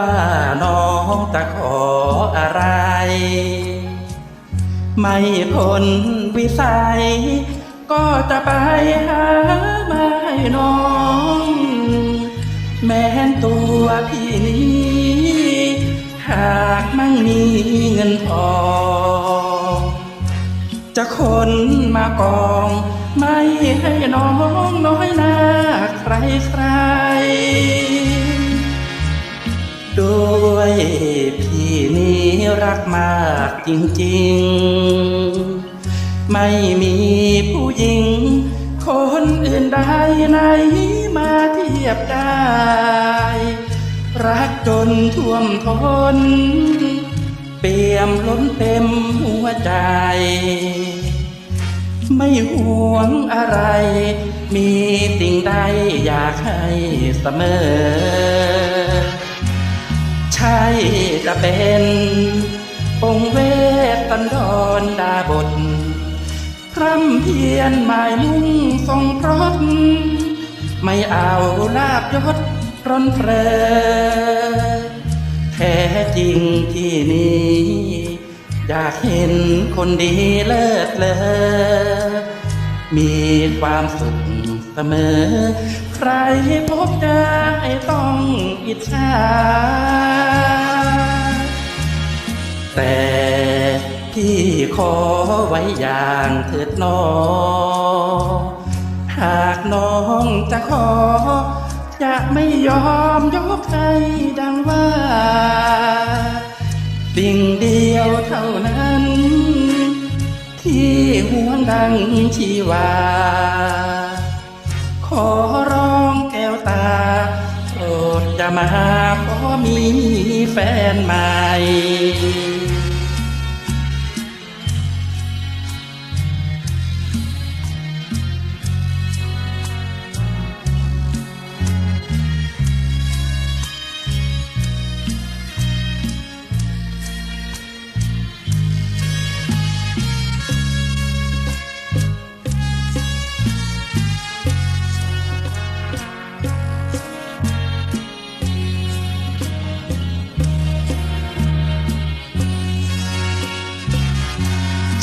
ว่าน้องจะขออะไร ไม่พ้นวิสัย ก็จะไปหาไม่น้อง แม้นตัวพี่นี้หากมั่งมีเงินพอจะคนมากอง ไม่ให้น้องน้อยหน้าใครใคร วย พี่นี้รักมากจริงๆ ไม่มีผู้หญิง คนอื่นใดไหนมาเทียบได้ รักจนท่วมทน เปี่ยมล้นเต็มหัวใจ ไม่ห่วงอะไร มีสิ่งใดอยากให้เสมอ ช่จะเป็นองค์เวทสันดรดาบทพร่ำเพียรหมายมุ่งทรงพรตไม่เอาลาบยศร้นเพลแท้จริงที่นี้อยากเห็นคนดีเลิศเลอมีความสุขเสมอ ใครพบเจอให้ต้องอิจฉา แต่พี่ขอไว้อย่างเถิดน้อหากน้องจะขอ จะไม่ยอมยกให้ดังว่า สิ่งเดียวเท่านั้น ที่หวงดังชีวา ขอร้อง ตาโปรดจะมาขอมีแฟนใหม่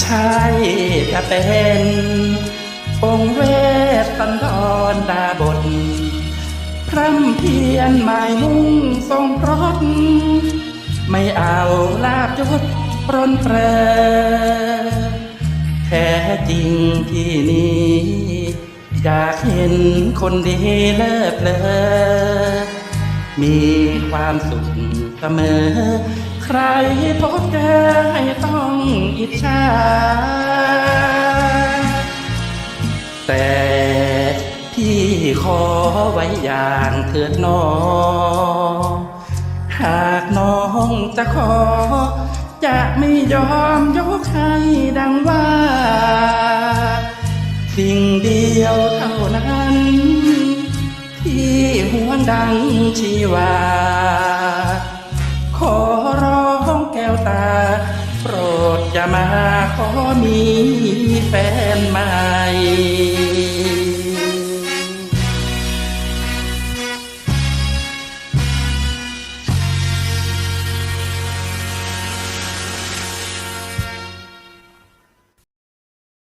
ช่จะเป็นองค์เวสสันดรดาบทพร่ำเพียรหมายมุ่งทรงพรตไม่เอาลาบยศปรนเปรแท้จริงที่นี้อยากเห็นคนดีเลิศเลอมีความสุขเสมอ ใครพบเจอให้ต้อง อิจฉาแต่พี่ขอไว้อย่างเถิดน้องหากน้องจะขอ จะไม่ยอมยกให้ดังว่า สิ่งเดียวเท่านั้น ที่ห่วงดังชีวา ขอร้องแก้วตา โปรดอย่ามาขอมี